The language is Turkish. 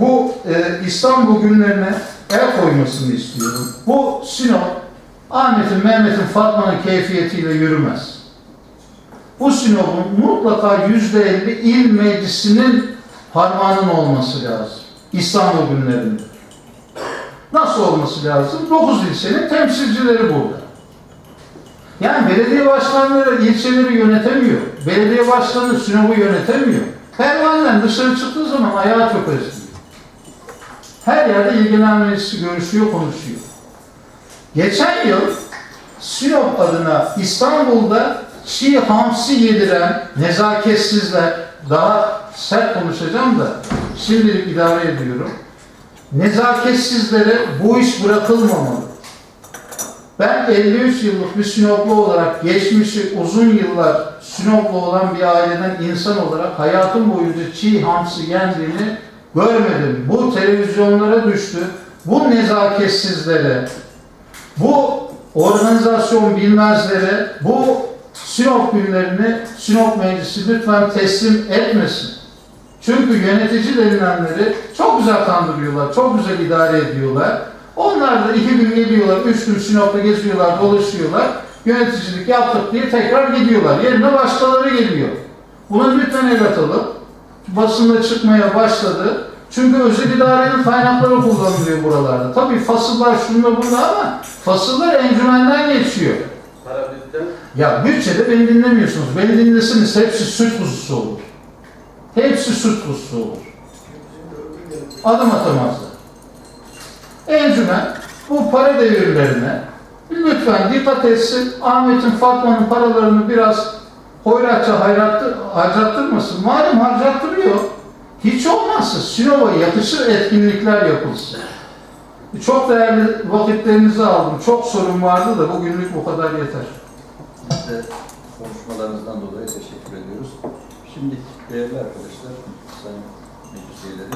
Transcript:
bu e, İstanbul günlerine el koymasını istiyorum. Bu Sinop, Ahmet'in, Mehmet'in, Fatma'nın keyfiyetiyle yürümez. Bu Sinop'un mutlaka yüzde elli il meclisinin parmağının olması lazım. İstanbul günlerinde. Nasıl olması lazım? 9 ilçenin temsilcileri burada. Yani belediye başkanları ilçeleri yönetemiyor. Belediye başkanı Sinop'u yönetemiyor. Pervaneden dışarı çıktığı zaman ayağı çok eziliyor. Her yerde il genel meclisi görüşüyor, konuşuyor. Geçen yıl Sinop adına İstanbul'da çiğ hamsi yediren nezaketsizler, daha sert konuşacağım da şimdilik idare ediyorum. Nezaketsizlere bu iş bırakılmamalı. Ben 53 yıllık bir Sinoplu olarak geçmişi uzun yıllar Sinoplu olan bir aileden insan olarak hayatım boyunca çiğ hamsi yendiğini görmedim. Bu televizyonlara düştü. Bu nezaketsizlere, bu organizasyon bilmezlere, bu Sinop günlerini Sinop Meclisi lütfen teslim etmesin. Çünkü yönetici denilenleri çok güzel kandırıyorlar, çok güzel idare ediyorlar. Onlar da iki gün geliyorlar, üç gün Sinop'ta geziyorlar, dolaşıyorlar. Yöneticilik yaptık diye tekrar gidiyorlar. Yerine başkaları geliyor. Buna lütfen el atalım. Basında çıkmaya başladı. Çünkü özel idarenin kaynakları kullanılıyor buralarda. Tabii fasıllar şunda bunda ama fasıllar encümenden geçiyor. Ya bütçede beni dinlemiyorsunuz. Beni dinlesiniz hepsi süt kuzusu olur. Hepsi süt kuzusu olur. Adım atamazlar. Encümen bu para devirlerine lütfen dikkat etsin. Ahmet'in Fatma'nın paralarını biraz hoyratça harcattırmasın. Malum harcattırıyor. Hiç olmazsa Sinop'a yakışır etkinlikler yapılsın. Çok değerli vakitlerinizi aldım. Çok sorun vardı da bugünlük bu kadar yeter. Size konuşmalarınızdan dolayı teşekkür ediyoruz. Şimdi değerli arkadaşlar, sayın meclis üyeleri,